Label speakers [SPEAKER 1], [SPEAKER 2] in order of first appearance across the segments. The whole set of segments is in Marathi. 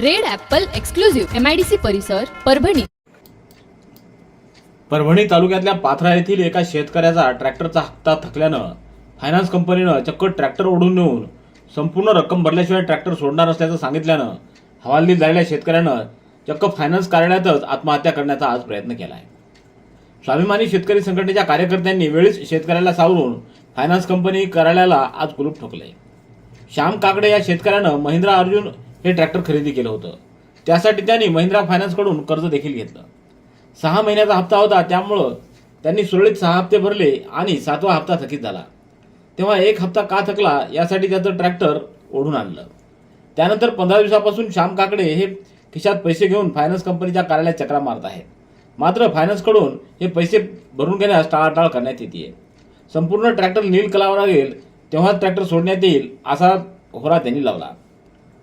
[SPEAKER 1] Red Apple exclusive MIDC परिसर परभणी.
[SPEAKER 2] परभणी तालुक्यातल्या पाथरा येथील एका शेतकऱ्याचा ट्रॅक्टरचा हप्ता थकल्यानं फायनान्स कंपनीनं चक्क ट्रॅक्टर ओढून नेऊन संपूर्ण रक्कम भरल्याशिवाय ट्रॅक्टर सोडणार असल्याचं सांगितल्यानं हवालदिल झालेल्या शेतकऱ्यानं चक्क फायनान्स कार्यालयातच आत्महत्या करण्याचा आज प्रयत्न केला आहे स्वाभिमानी शेतकरी संघटनेच्या कार्यकर्त्यांनी वेळीच शेतकऱ्याला सावरून फायनान्स कंपनी कार्यालयाला आज कुलूप ठोकले श्याम काकडे या शेतकऱ्यानं महिंद्रा अर्जुन हे ट्रॅक्टर खरेदी केलं होतं. त्यासाठी त्यांनी महिंद्रा फायनान्सकडून कर्ज देखील घेतलं. सहा महिन्याचा हप्ता होता त्यामुळं त्यांनी सुरळीत सहा हप्ते भरले आणि सातवा हप्ता थकीत झाला. तेव्हा एक हप्ता का थकला यासाठी त्याचं ट्रॅक्टर ओढून आणलं. त्यानंतर पंधरा दिवसापासून श्याम काकडे हे खिशात पैसे घेऊन फायनान्स कंपनीच्या कार्यालयात चक्रा मारत आहेत. मात्र फायनान्सकडून हे पैसे भरून घेण्यास टाळाटाळ करण्यात येते संपूर्ण ट्रॅक्टर नील कलावा लागेल तेव्हाच ट्रॅक्टर सोडण्यात येईल असा होरा त्यांनी लावला.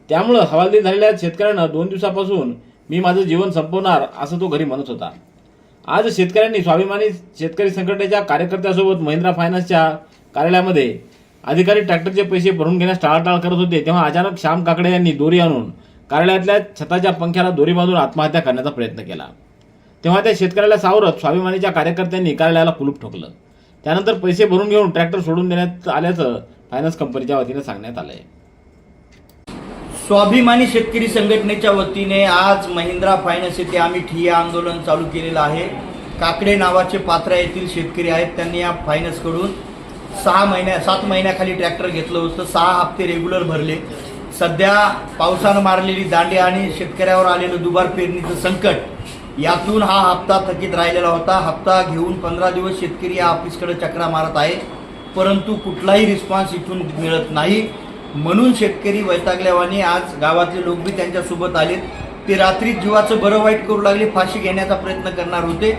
[SPEAKER 2] त्यामुळं हवालदिल झालेल्या शेतकऱ्यानं दोन दिवसापासून मी माझं जीवन संपवणार असं तो घरी म्हणत होता. आज शेतकऱ्यांनी स्वाभिमानी शेतकरी संघटनेच्या कार्यकर्त्यासोबत महिंद्रा फायनान्सच्या कार्यालयामध्ये अधिकारी ट्रॅक्टरचे पैसे भरून घेण्यास टाळाटाळ करत होते तेव्हा अचानक श्याम काकडे यांनी दोरी आणून कार्यालयातल्या छताच्या पंख्याला दोरी बांधून आत्महत्या करण्याचा प्रयत्न केला. तेव्हा त्या शेतकऱ्याला सावरत स्वाभिमानीच्या कार्यकर्त्यांनी कार्यालयाला कुलूप ठोकलं. त्यानंतर पैसे भरून घेऊन ट्रॅक्टर सोडून देण्यात आल्याचं फायनान्स कंपनीच्या वतीनं सांगण्यात आलं आहे
[SPEAKER 3] स्वाभिमानी शेतकरी संघटनेच्या वतीने आज महिंद्रा फायनान्स येथे आम्ही ठिय्या आंदोलन चालू केलेलं आहे. काकडे नावाचे पात्रा येथील शेतकरी आहेत. त्यांनी या फायनान्सकडून सहा महिन्या सात महिन्याखाली ट्रॅक्टर घेतलं होतं. सहा हप्ते रेग्युलर भरले. सध्या पावसानं मारलेली दांडी आणि शेतकऱ्यावर आलेलं दुबार पेरणीचं संकट यातून हा हप्ता थकीत राहिलेला होता. हप्ता घेऊन पंधरा दिवस शेतकरी या ऑफिसकडे चक्रा मारत आहे परंतु कुठलाही रिस्पॉन्स इथून मिळत नाही. म्हणून शेतकरी वैतागल्यावानी आज गावातले लोक बी त्यांच्यासोबत आलेत. ते रात्री जीवाचं बरं वाईट करू लागले फाशी घेण्याचा प्रयत्न करणार होते.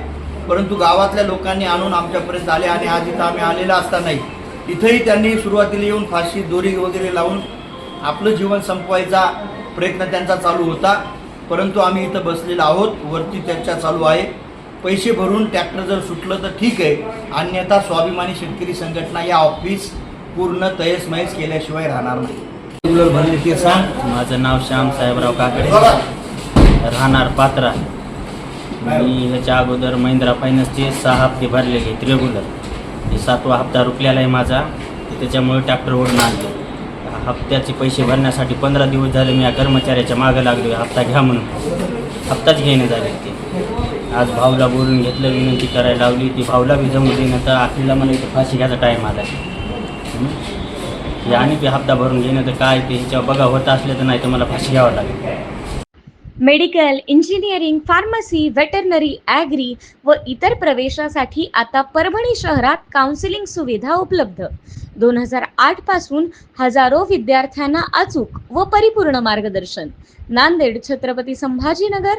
[SPEAKER 3] परंतु गावातल्या लोकांनी आणून आमच्यापर्यंत आले आणि आज इथं आम्ही आलेला असता नाही इथंही त्यांनी सुरुवातीला येऊन फाशी दोरी वगैरे लावून आपलं जीवन संपवायचा प्रयत्न त्यांचा चालू होता. परंतु आम्ही इथं बसलेलो आहोत वरती चर्चा चालू आहे. पैसे भरून ट्रॅक्टर जर सुटलं तर ठीक आहे. अन्यथा स्वाभिमानी शेतकरी संघटना या ऑफिस पूर्ण तयस मयस केल्याशिवाय राहणार नाही. रेग्युलर भरले ते सांग
[SPEAKER 4] माझं नाव श्याम साहेबराव काकडे. राहणार पात्रा. मी ह्याच्या अगोदर महिंद्रा फायनान्सचे सहा हप्ते भरलेले आहेत रेग्युलर हे सातवा हप्ता रुकलेला आहे माझा. तर त्याच्यामुळे ट्रॅक्टर ओढून आणले. हप्त्याचे पैसे भरण्यासाठी पंधरा दिवस झाले मी या कर्मचाऱ्याच्या मागं लागलो हप्ता घ्या म्हणून. हप्ताच घेणे झाले ते. आज भाऊला बोलून घेतलं विनंती करायला लावली. ती भाऊला बी जमू देणं तर आखरीला मला इथं फाशी घ्यायचा टाईम आला हे आणि ते हप्ता भरून घेणं तर काय ते ह्याच्यावर बघा होत असले तर नाही तर मला फाशी घ्यावं लागेल.
[SPEAKER 5] Medical engineering pharmacy veterinary agri व इतर प्रवेशासाठी आता परभणी शहरात काउन्सिलिंग सुविधा उपलब्ध. दोन हजार आठपासून हजारो विद्यार्थ्यांना अचूक व परिपूर्ण मार्गदर्शन. Nanded Chhatrapati Sambhajinagar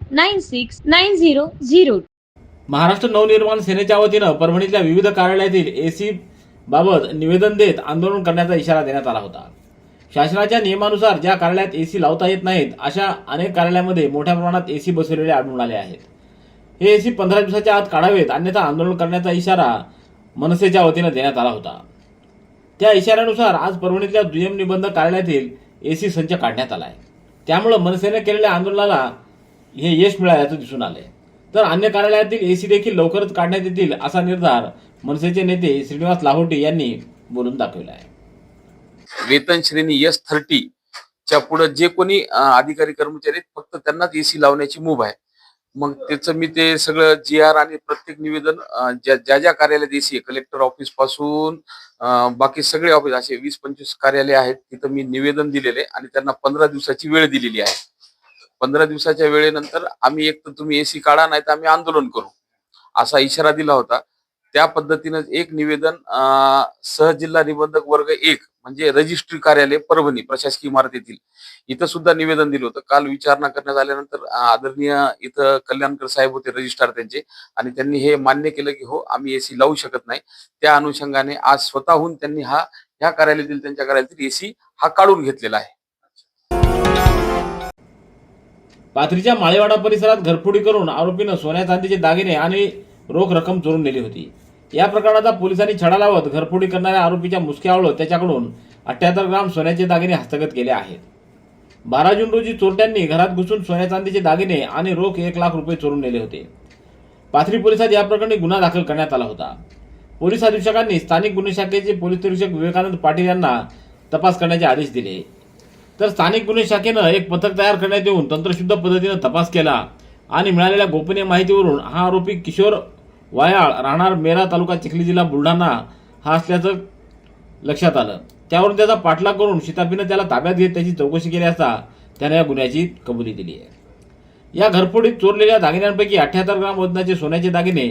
[SPEAKER 5] nine six nine zero zero
[SPEAKER 2] Maharashtra Navnirman सेनेच्या वतीनं परभणीतल्या विविध कार्यालयातील एसी बाबत निवेदन देत आंदोलन करण्याचा इशारा देण्यात आला होता शासनाच्या नियमानुसार ज्या कार्यालयात एसी लावता येत नाहीत अशा अनेक कार्यालयामध्ये मोठ्या प्रमाणात एसी बसवलेले आढळून आले आहेत हे एसी पंधरा दिवसाच्या आत काढावेत अन्यथा आंदोलन करण्याचा इशारा मनसेच्या वतीनं देण्यात आला होता त्या इशाऱ्यानुसार आज परभणीतल्या दुय्यम निबंध कार्यालयातील एसी संच काढण्यात आला आहे त्यामुळं मनसेने केलेल्या आंदोलनाला हे यश मिळाल्याचं दिसून आलंय. तर अन्य कार्यालयातील एसी देखील लवकरच काढण्यात येतील असा निर्धार मनसेचे नेते श्रीनिवास लाहोटी यांनी बोलून दाखवला आहे.
[SPEAKER 6] वेतन श्रेणी एस थर्टी च्या पुढे जे कोणी अधिकारी कर्मचारी आहेत, फक्त त्यांनाच एसी लावण्याची मुभ आहे. मग त्याचं मी ते सगळं जी आर आणि प्रत्येक निवेदन ज्या ज्या ज्या कार्यालयात एसी कलेक्टर ऑफिसपासून बाकी सगळे ऑफिस असे वीस पंचवीस कार्यालय आहेत तिथं मी निवेदन दिलेले आणि त्यांना पंधरा दिवसाची वेळ दिलेली आहे. पंधरा दिवसाच्या वेळेनंतर आम्ही एक तर तुम्ही एसी काढा नाही तर आम्ही आंदोलन करू. असा इशारा दिला होता. त्या पद्धतीनं एक निवेदन सहजिल्हा निबंधक वर्ग एक म्हणजे रजिस्ट्री कार्यालय परभणी प्रशासकीय इमारतीतील इथं सुद्धा निवेदन दिलं होतं. काल विचारणा करण्यात आल्यानंतर आदरणीय इथं कल्याणकर साहेब होते रजिस्ट्रार त्यांचे आणि त्यांनी हे मान्य केलं की हो आम्ही एसी लावू शकत नाही. त्या अनुषंगाने आज स्वतःहून त्यांनी हा ह्या कार्यालयातील त्यांच्या कार्यालयातील एसी हा काढून घेतलेला आहे.
[SPEAKER 2] पाथरीच्या माळेवाडा परिसरात घरफोडी करून आरोपीनं सोन्या चांदीचे दागिने आणि रोख रक्कम चोरून नेली होती. या प्रकरणाचा पोलिसांनी छडा लावत घरफोडी करणाऱ्या आरोपीच्या मुसक्यावळं त्याच्याकडून अठ्याहत्तर ग्राम सोन्याचे दागिने हस्तगत केले आहेत. बारा जून रोजी चोरट्यांनी घरात घुसून सोन्या चांदीचे दागिने आणि रोख एक लाख रुपये चोरून नेले होते. पाथरी पोलिसात या प्रकरणी गुन्हा दाखल करण्यात आला होता. पोलीस अधीक्षकांनी स्थानिक गुन्हे शाखेचे पोलीस निरीक्षक विवेकानंद पाटील यांना तपास करण्याचे आदेश दिले. तर स्थानिक गुन्हे शाखेनं एक पथक तयार करण्यात येऊन तंत्रशुद्ध पद्धतीनं तपास केला आणि मिळालेल्या गोपनीय माहितीवरून हा आरोपी किशोर वायाळ राहणार मेरा तालुका चिखली जिल्हा बुलढाणा हा असल्याचं लक्षात आलं. त्यावरून त्याचा पाठलाग करून शिताबीनं त्याला ताब्यात घेत त्याची चौकशी केली असता त्याने या गुन्ह्याची कबुली दिली आहे. या घरफोडीत चोरलेल्या दागिन्यांपैकी अठ्याहत्तर ग्राम वजनाचे सोन्याचे दागिने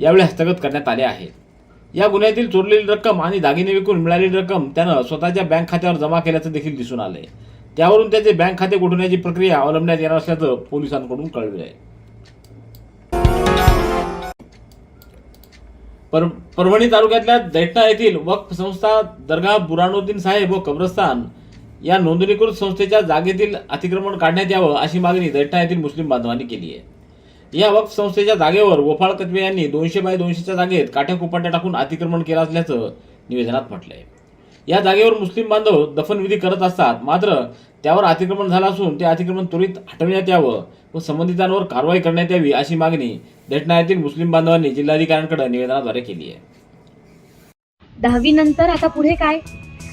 [SPEAKER 2] यावेळी हस्तगत करण्यात आले आहेत. या गुन्ह्यातील चोरलेली रक्कम आणि दागिने विकून मिळालेली रक्कम त्यानं स्वतःच्या बँक खात्यावर जमा केल्याचं देखील दिसून आलंय. त्यावरून त्याचे बँक खाते गोठवण्याची प्रक्रिया अवलंबण्यात येणार असल्याचं पोलिसांकडून कळविलं आहे. पर परभणी तालुक्यातल्या दैठणा येथील वक्फ संस्था दर्गा बुरानुद्दीन साहेब व कब्रस्तान या नोंदणीकृत संस्थेच्या जागेतील अतिक्रमण काढण्यात यावं अशी मागणी दैठणा येथील मुस्लिम बांधवांनी केली आहे. या वक्फ संस्थेच्या जागेवर गोपाळ कत्वे यांनी दोनशे बाय दोनशेच्या जागेत काठ्या कुपाट्या टाकून अतिक्रमण केलं असल्याचं निवेदनात म्हटलंय. या जागेवर मुस्लिम बांधव दफनविधी करत असतात मात्र त्यावर अतिक्रमण झालं असून ते अतिक्रमण त्वरित हटविण्यात यावं व संबंधितांवर कारवाई करण्यात यावी अशी मागणी दैठणा मुस्लिम बांधवांनी जिल्हाधिकाऱ्यांकडे निवेदनाद्वारे केली आहे.
[SPEAKER 5] दहावी नंतर आता पुढे काय?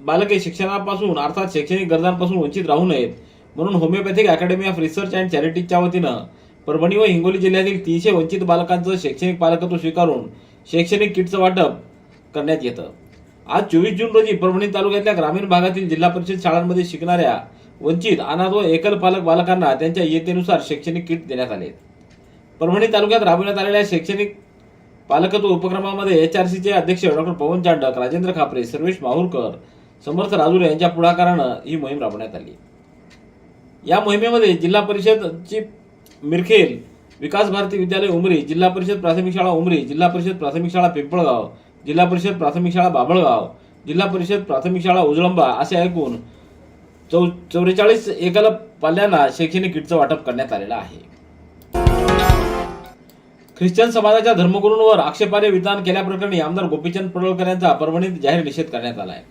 [SPEAKER 2] बालके शिक्षणापासून अर्थात शैक्षणिक गरजांपासून वंचित राहू नयेत. म्हणून homeopathic academy of research and चॅरिटीच्या वतीनं परभणी व हिंगोली जिल्ह्यातील तीनशे वंचित बालकांचं शैक्षणिक पालकत्व स्वीकारून शैक्षणिक किटचं वाटप करण्यात येतं. आज चोवीस जून रोजी परभणी तालुक्यातल्या ग्रामीण भागातील जिल्हा परिषद शाळांमध्ये शिकणाऱ्या वंचित अनाथ व एकल पालक बालकांना त्यांच्या इयत्तेनुसार शैक्षणिक किट देण्यात आले परभणी तालुक्यात राबवण्यात आलेल्या शैक्षणिक पालकत्व उपक्रमामध्ये एच आर सीचे अध्यक्ष डॉक्टर पवन चांडक राजेंद्र खापरे सर्वेश माहुरकर समर्थ राजुरे यांच्या पुढाकारानं ही मोहीम राबवण्यात आली. या मोहिमेमध्ये जिल्हा परिषदची मिरखेल विकास भारती विद्यालय उमरी जिल्हा परिषद प्राथमिक शाळा उमरी जिल्हा परिषद प्राथमिक शाळा पिंपळगाव जिल्हा परिषद प्राथमिक शाळा बाभळगाव जिल्हा परिषद प्राथमिक शाळा उजळंबा असे ऐकून चौ चौवेचाळीस एकल पाल्यांना शैक्षणिक किटचं वाटप करण्यात आलेलं आहे. ख्रिश्चन समाजाच्या धर्मगुरूंवर आक्षेपार्ह विधान केल्याप्रकरणी आमदार गोपीचंद पडळकर यांचा परभणीत जाहीर निषेध करण्यात आला आहे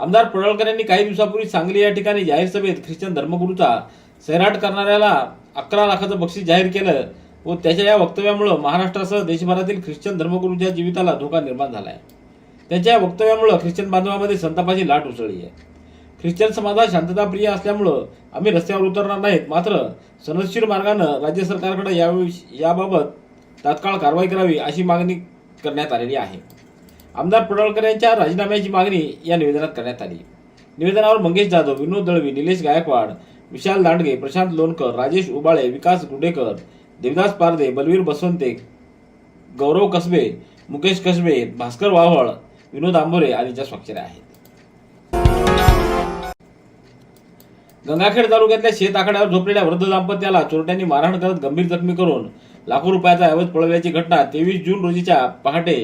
[SPEAKER 2] आमदार पडळकर यांनी काही दिवसापूर्वी सांगली या ठिकाणी जाहीर सभेत ख्रिश्चन धर्मगुरूचा सैराट करणाऱ्याला अकरा लाखाचं बक्षीस जाहीर केलं व त्याच्या या वक्तव्यामुळे महाराष्ट्रासह देशभरातील ख्रिश्चन धर्मगुरूंच्या जीविताला धोका निर्माण झाला आहे त्याच्या या वक्तव्यामुळे ख्रिश्चन बांधवामध्ये संतापाची लाट उसळली आहे. ख्रिश्चन समाजात शांतताप्रिय असल्यामुळं आम्ही रस्त्यावर उतरणार नाहीत मात्र सनदशीर मार्गानं राज्य सरकारकडे याविषयी याबाबत तात्काळ कारवाई करावी अशी मागणी करण्यात आलेली आहे. आमदार पडळकर यांच्या राजीनाम्याची मागणी या निवेदनात करण्यात आली. निवेदनावर मंगेश जाधव विनोद दळवी निलेश गायकवाड विशाल दांडगे प्रशांत लोणकर राजेश उबाळे विकास गुडेकर देवदास पारदे बलवीर बसवंते गौरव कसबे मुकेश कसबे भास्कर वावळ विनोद आंबोरे आदींच्या स्वाक्षऱ्या आहेत. गंगाखेड तालुक्यातल्या शेत आखाड्यावर झोपलेल्या वृद्ध दाम्पत्याला चोरट्यांनी मारहाण करत गंभीर जखमी करून लाखो रुपयाचा ऐवज पळवल्याची घटना तेवीस जून रोजीच्या पहाटे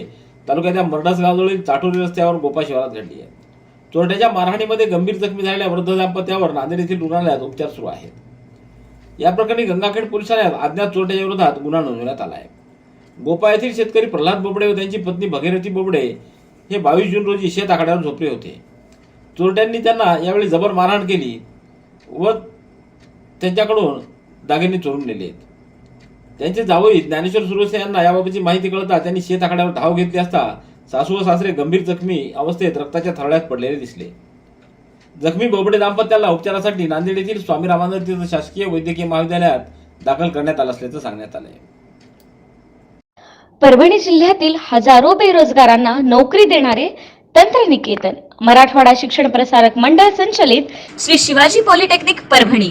[SPEAKER 2] तालुक्याच्या मरडास गावजवळील चाटोरी रस्त्यावर गोपा शिवारात घडली आहे. चोरट्याच्या मारहाणीमध्ये गंभीर जखमी झालेल्या वृद्ध दाम्पत्यावर नांदेड येथील रुग्णालयात उपचार सुरू आहेत. या प्रकरणी गंगाखेड पोलीस ठाण्यात अज्ञात चोरट्याच्या विरोधात गुन्हा नोंदवण्यात आला आहे. गोपा येथील शेतकरी प्रल्हाद बोबडे व त्यांची पत्नी भगीरथी बोबडे हे बावीस जून रोजी शेत आखाड्यावर झोपले होते. चोरट्यांनी त्यांना यावेळी जबर मारहाण केली व त्यांच्याकडून दागिने चोरून नेले आहेत. त्यांचे जावई ज्ञानेश्वर सुरवसे यांना याबाबतची माहिती कळता त्यांनी शेत आखाड्यावर धाव घेतली असता सासू व सासरे गंभीर जखमी अवस्थेत रक्ताच्या थरड्यात पडलेले दिसले. जखमी बोबडे दाम्पत्याला उपचारासाठी नांदेड येथील स्वामी रामानंद तीर्थ शासकीय वैद्यकीय महाविद्यालयात दाखल करण्यात आलं असल्याचं सांगण्यात आलंय.
[SPEAKER 5] परभणी जिल्ह्यातील हजारो बेरोजगारांना नोकरी देणारे तंत्रनिकेतन मराठवाडा शिक्षण प्रसारक मंडळ संचलित श्री शिवाजी पॉलिटेक्निक परभणी.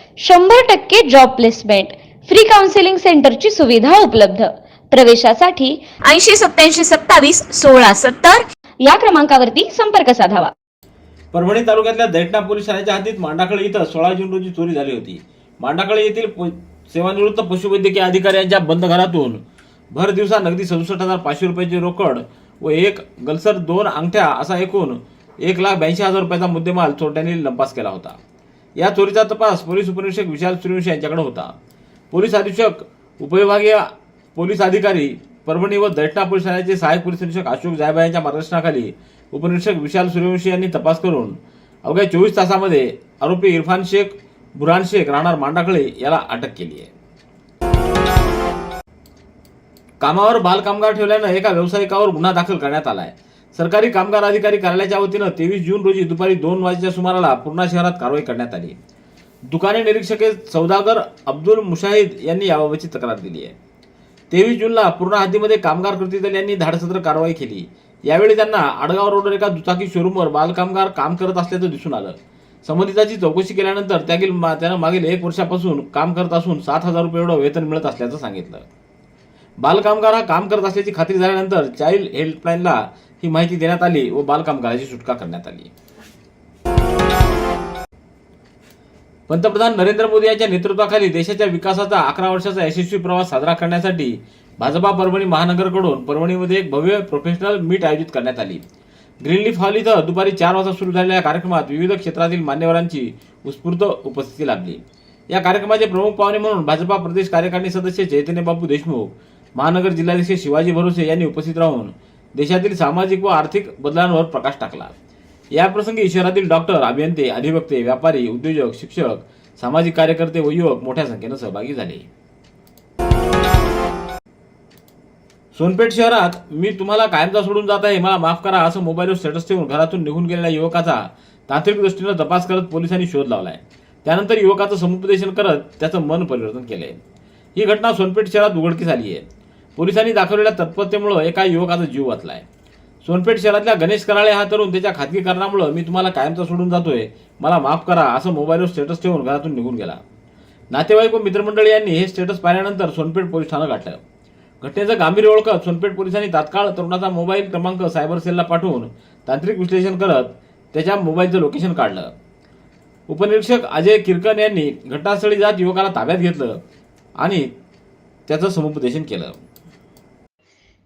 [SPEAKER 5] शंभर टक्के जॉब प्लेसमेंट फ्री काउन्सिलिंग सेंटरची सुविधा उपलब्ध. प्रवेशासाठी ऐंशी सत्याऐंशी सत्तावीस सोळा सत्तर या क्रमांकावरती संपर्क साधावा.
[SPEAKER 2] परभणी तालुक्यातल्या दैठणा पोलीस ठाण्याच्या हद्दीत मांडाकळे इथं सोळा जून रोजी चोरी झाली होती. मांडाकळे येथील सेवानिवृत्त पशुवैद्यकीय अधिकाऱ्यांच्या बंद घरातून भर दिवसा नगदी सदुसष्ट हजार पाचशे रुपयाची रोकड व एक गलसर दोन अंगठ्या असा एकूण एक लाख ब्याऐंशी हजार रुपयाचा मुद्देमाल चोरट्यांनी लंपास केला होता. या चोरीचा तपास पोलीस उपनिरीक्षक विशाल सूर्यवंशी यांच्याकडे होता. पोलीस अधीक्षक उपविभागीय पोलीस अधिकारी परभणी व दैठणा पोलीस ठाण्याचे सहाय्यक पोलीस निरीक्षक अशोक जायबा यांच्या मार्गदर्शनाखाली उपनिरीक्षक विशाल सूर्यवंशी यांनी तपास करून अवघ्या चोवीस तासामध्ये आरोपी इरफान शेख बुरहान शेख राहणार मांडाखळे याला अटक केली आहे. कामावर बालकामगार ठेवल्यानं एका व्यावसायिकावर गुन्हा दाखल करण्यात आला आहे सरकारी कामगार अधिकारी कार्यालयाच्या वतीनं तेवीस जून रोजी दुपारी दोन वाजेच्या सुमाराला पूर्णा शहरात कारवाई करण्यात आली. दुकाने निरीक्षक सौदागर अब्दुल मुशाहिद यांनी याबाबतची तक्रार दिली आहे. तेवीस जूनला पूर्णा हद्दीमध्ये कामगार कृती दल यांनी धाडसत्र कारवाई केली. यावेळी त्यांना आडगाव रोडवर एका दुचाकी शोरूमवर बालकामगार काम करत असल्याचं दिसून आलं. संबंधिताची चौकशी केल्यानंतर त्यातील मा- त्यानं मागील एक वर्षापासून काम करत असून सात हजार रुपये एवढं वेतन मिळत असल्याचं सांगितलं. बालकामगार हा काम करत असल्याची खात्री झाल्यानंतर चाइल्ड हेल्पलाईनला ही माहिती देण्यात आली व बालकामगाराची सुटका करण्यात आली. पंतप्रधान नरेंद्र मोदी यांच्या नेतृत्वाखाली देशाच्या विकासाचा अकरा वर्षाचा यशस्वी प्रवास साजरा करण्यासाठी भाजपा परभणी महानगरकडून परभणीमध्ये एक भव्य प्रोफेशनल मीट आयोजित करण्यात आली. ग्रीनलीफ हॉल इथं दुपारी चार वाजता सुरू झालेल्या या कार्यक्रमात विविध क्षेत्रातील मान्यवरांची उत्स्फूर्त उपस्थिती लाभली. या कार्यक्रमाचे प्रमुख पाहुणे म्हणून भाजपा प्रदेश कार्यकारिणी सदस्य चैतन्य बापू देशमुख महानगर जिल्हाध्यक्ष शिवाजी भरोसे यांनी उपस्थित राहून देशातील सामाजिक व आर्थिक बदलांवर प्रकाश टाकला. याप्रसंगी शहरातील डॉक्टर अभियंते अधिवक्ते व्यापारी उद्योजक शिक्षक सामाजिक कार्यकर्ते व युवक मोठ्या संख्येनं सहभागी झाले. सोनपेठ शहरात मी तुम्हाला कायमचा सोडून जात आहे मला माफ करा असं मोबाईलवर स्टेटस ठेवून घरातून निघून गेलेल्या युवकाचा तांत्रिक दृष्टीनं तपास करत पोलिसांनी शोध लावलाय. त्यानंतर युवकाचं समुपदेशन करत त्याचं मन परिवर्तन केलंय. ही घटना सोनपेठ शहरात उघडकीस आली आहे पोलिसांनी दाखवलेल्या तत्परतेमुळे एका युवकाचा जीव वाचलाय. सोनपेठ शहरातल्या गणेश कराळे हा तरुण त्याच्या खाजगी कारणामुळे मी तुम्हाला कायमचा सोडून जातोय. मला माफ करा असं मोबाईलवर स्टेटस ठेवून घरातून निघून गेला. नातेवाईक व मित्रमंडळी यांनी हे स्टेटस पाहिल्यानंतर सोनपेठ पोलीस ठाणं गाठलं. घटनेचं गांभीर्य ओळखत सोनपेठ पोलिसांनी तात्काळ तरुणाचा मोबाईल क्रमांक सायबर सेलला पाठवून तांत्रिक विश्लेषण करत त्याच्या मोबाईलचं लोकेशन काढलं. उपनिरीक्षक अजय किरकन यांनी घटनास्थळी जात युवकाला ताब्यात घेतलं आणि त्याचं समुपदेशन केलं.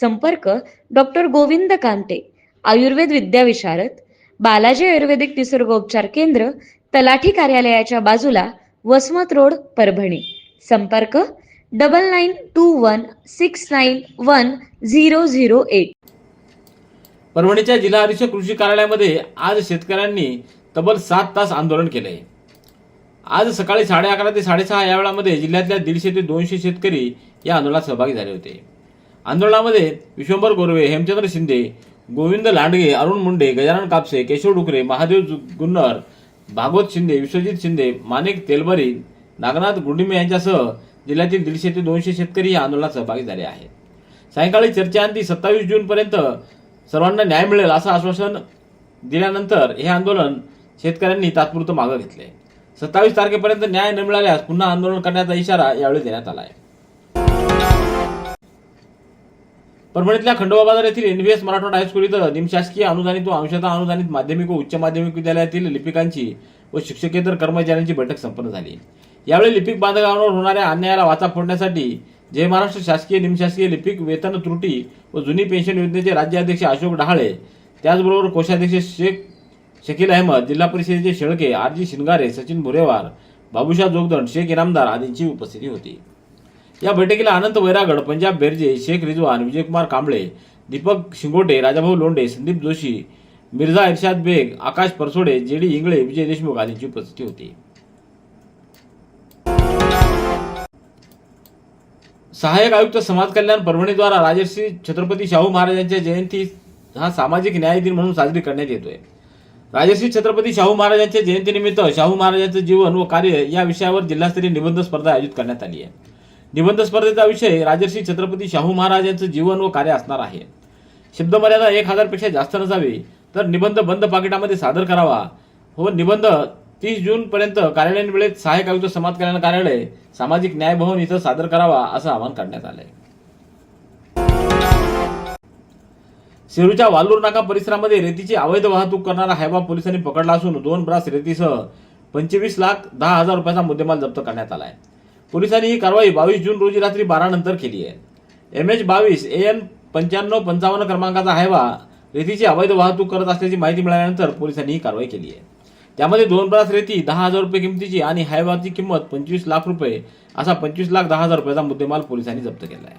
[SPEAKER 5] संपर्क डॉक्टर गोविंद कांते आयुर्वेद विद्याविशारद बालाजी आयुर्वेदिक निसर्गोपचार केंद्र तलाठी कार्यालयाच्या बाजूला वसमत रोड परभणी. संपर्क double nine two one six nine one zero zero eight.
[SPEAKER 2] परभणीच्या जिल्हा परिषद कृषी कार्यालयामध्ये आज शेतकऱ्यांनी तब्बल सात तास आंदोलन केलंय आज सकाळी साडे अकरा ते साडेसहा या वेळामध्ये जिल्ह्यातल्या दीडशे ते दोनशे शेतकरी या आंदोलनात सहभागी झाले होते. आंदोलनामध्ये विश्वंभर गोरवे हेमचंद्र शिंदे गोविंद लांडगे अरुण मुंडे गजानन कापसे केशव डुकरे महादेव गुन्नर भागवत शिंदे विश्वजित शिंदे माणिक तेलबरी नागनाथ गुंडिमे यांच्यासह जिल्ह्यातील दीडशे ते दोनशे शेतकरी या आंदोलनात सहभागी झाले आहेत. सायंकाळी चर्चेअंती सत्तावीस जूनपर्यंत सर्वांना न्याय मिळेल असं आश्वासन दिल्यानंतर हे आंदोलन शेतकऱ्यांनी तात्पुरतं मागं घेतले. सत्तावीस तारखेपर्यंत न्याय न मिळाल्यास पुन्हा आंदोलन करण्याचा इशारा यावेळी देण्यात आला आहे. परभणीतल्या खंडोबा बाजार येथील एनव्हीएस मराठवाडा हायस्कूल इथं निमशासकीय अनुदानित व अंशतः अनुदानित माध्यमिक व उच्च माध्यमिक विद्यालयातील लिपिकांची व शिक्षकेतर कर्मचाऱ्यांची बैठक संपन्न झाली. यावेळी लिपिक बांधकामावर होणाऱ्या अन्यायाला वाचा फोडण्यासाठी जय महाराष्ट्र शासकीय निमशासकीय लिपिक वेतन त्रुटी व जुनी पेन्शन योजनेचे राज्याध्यक्ष अशोक डहाळे त्याचबरोबर कोषाध्यक्ष शेख शकील अहमद जिल्हा परिषदेचे शेळके आर जी शिंगारे सचिन भुरेवार बाबुशा जोगदंड शेख इनामदार आदींची उपस्थिती होती. या बैठकीला अनंत वैरागड पंजाब बेर्जे शेख रिजवान विजयकुमार कांबळे दीपक शिंगोटे राजाभाऊ लोंढे संदीप जोशी मिर्झा इर्शाद बेग आकाश परसोडे जे डी इंगळे विजय देशमुख आदींची उपस्थिती होती. सहाय्यक आयुक्त समाज कल्याण परभणीद्वारा राजर्षी छत्रपती शाहू महाराजांच्या जयंती हा सामाजिक न्याय दिन म्हणून साजरी करण्यात येतोय. राजर्षी छत्रपती शाहू महाराजांच्या जयंतीनिमित्त शाहू महाराजांचं जीवन व कार्य या विषयावर जिल्हास्तरीय निबंध स्पर्धा आयोजित करण्यात आली आहे. निबंध स्पर्धेचा विषय राजर्षी छत्रपती शाहू महाराजांचं जीवन व कार्य असणार आहे. शब्दमर्यादा एक हजारपेक्षा जास्त नसावी तर निबंध बंद पाकिटामध्ये सादर करावा. व निबंध तीस जूनपर्यंत कार्यालयीन वेळेत सहाय्यक आयुक्त समाज कल्याण कार्यालय सामाजिक न्याय भवन इथं सादर करावा असं आवाहन करण्यात आलंय. सेरूच्या वालूर नाका परिसरामध्ये रेतीची अवैध वाहतूक करणारा हायबा पोलिसांनी पकडला असून दोन ब्रास रेतीसह पंचवीस लाख दहा हजार रुपयाचा मुद्देमाल जप्त करण्यात आला आहे पोलिसांनी ही कारवाई बावीस जून रोजी रात्री बारानंतर केली आहे. एम एच बावीस ए एन पंच्याण्णव पंचावन्न क्रमांकाचा हायवा रेतीची अवैध वाहतूक करत असल्याची माहिती मिळाल्यानंतर पोलिसांनी ही कारवाई केली आहे. त्यामध्ये दोन ब्रास रेती दहा हजार रुपये किमतीची आणि हायवाची किंमत पंचवीस लाख रुपये असा पंचवीस लाख दहा हजार रुपयाचा मुद्देमाल पोलिसांनी जप्त केला आहे.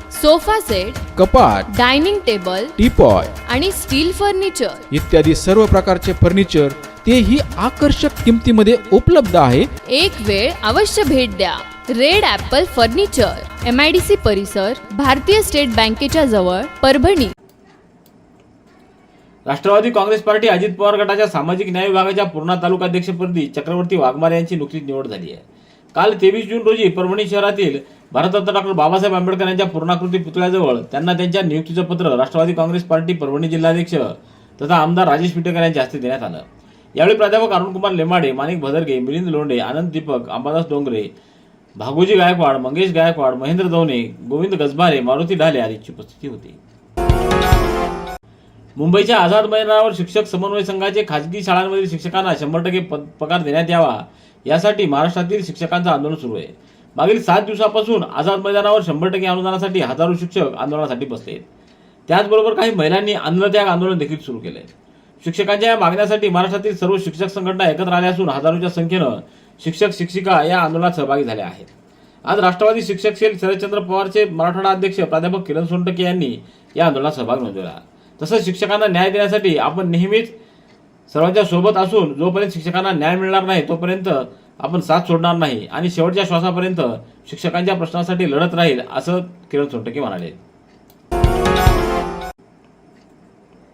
[SPEAKER 1] sofa set
[SPEAKER 7] कपाट
[SPEAKER 1] डायनिंग टेबल
[SPEAKER 7] टीपॉय
[SPEAKER 1] आणि स्टील फर्निचर.
[SPEAKER 7] इत्यादी सर्व प्रकारचे फर्निचर तेही आकर्षक किमतीमध्ये उपलब्ध आहे.
[SPEAKER 1] एक वेळ अवश्य भेट द्या. Red Apple furniture M I D C परिसर भारतीय स्टेट बँकेच्या जवळ परभणी.
[SPEAKER 2] राष्ट्रवादी काँग्रेस पार्टी अजित पवार गटाच्या सामाजिक न्याय विभागाच्या पूर्णा तालुकाध्यक्षपदी चक्रवर्ती वाघमारे यांची नुकतीच निवड झाली आहे. काल तेवीस जून रोजी परभणी शहरातील भारतरत्न डॉक्टर बाबासाहेब आंबेडकर यांच्या पूर्णाकृती पुतळ्याजवळ त्यांना त्यांच्या नियुक्तीचं पत्र राष्ट्रवादी काँग्रेस पार्टी परभणी जिल्हाध्यक्ष तथा आमदार राजेश पिटेकर यांच्या हस्ते देण्यात आलं. यावेळी प्राध्यापक अरुणकुमार लेमाडे माणिक भदरगे मिलिंद लोंढे आनंद दीपक अंबादास डोंगरे भागोजी गायकवाड मंगेश गायकवाड महेंद्र दवने गोविंद गजबारे मारुती ढाले आदींची उपस्थिती होती. मुंबईच्या आझाद मैदानावर शिक्षक समन्वय संघाचे खाजगी शाळांमधील शिक्षकांना शंभर टक्के पगार देण्यात यावा यासाठी महाराष्ट्रातील शिक्षकांचं आंदोलन सुरू आहे. मागील सात दिवसापासून आझाद मैदानावर शंभर टक्के अनुदानासाठी हजारो शिक्षक आंदोलनासाठी बसले आहेत. त्याचबरोबर काही महिलांनी अन्नत्याग आंदोलन देखील सुरू केले शिक्षकांच्या या मागण्यासाठी महाराष्ट्रातील सर्व शिक्षक संघटना एकत्र आल्या असून हजारोच्या संख्येनं शिक्षक शिक्षिका या आंदोलनात सहभागी झाल्या आहेत. आज राष्ट्रवादी शिक्षक सेल शरदचंद्र पवारचे मराठवाडा अध्यक्ष प्राध्यापक किरण सोनटके यांनी या आंदोलनात सहभाग नोंदवला. तसंच शिक्षकांना न्याय देण्यासाठी आपण नेहमीच सर्वांच्या सोबत असून जोपर्यंत शिक्षकांना न्याय मिळणार नाही तोपर्यंत आपण साथ सोडणार नाही आणि शेवटच्या श्वासापर्यंत शिक्षकांच्या प्रश्नासाठी लढत राहील असं किरण सोनटके म्हणाले.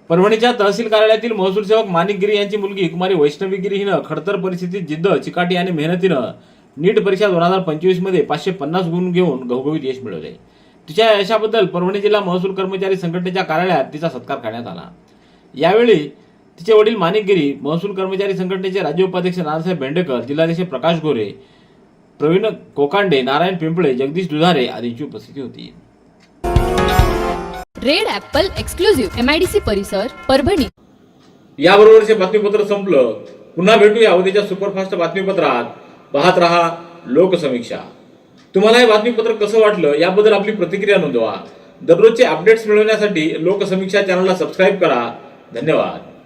[SPEAKER 2] परभणीच्या तहसील कार्यालयातील महसूल सेवक माणिक गिरी यांची मुलगी कुमारी वैष्णवी गिरी हिनं खडतर परिस्थितीत जिद्द चिकाटी आणि मेहनतीनं नीट परीक्षा दोन हजार पंचवीसमध्ये पाचशे पन्नास गुण घेऊन घवघवीत यश मिळवले. तिच्या यशाबद्दल परभणी जिल्हा महसूल कर्मचारी संघटनेच्या कार्यालयात तिचा सत्कार करण्यात आला. यावेळी तिचे वडील माणिकगिरी महसूल कर्मचारी संघटनेचे राज्य उपाध्यक्ष नानासाहेब बेंडेकर जिल्हाध्यक्ष प्रकाश गोरे प्रवीण कोकांडे नारायण पिंपळे जगदीश दुधारे आदींची उपस्थिती होती.
[SPEAKER 1] रेड ॲपल एक्सक्लुझिव्ह एमआयडीसी परिसर परभणी.
[SPEAKER 2] याबरोबरचे बातमीपत्र संपलं. पुन्हा भेटूया उद्याच्या सुपरफास्ट बातमीपत्रात. पाहत रहा लोकसमीक्षा. तुम्हाला हे बातमीपत्र कसं वाटलं याबद्दल आपली प्रतिक्रिया नोंदवा. दररोजचे अपडेट्स मिळवण्यासाठी लोकसमीक्षा चॅनलला सबस्क्राईब करा. धन्यवाद.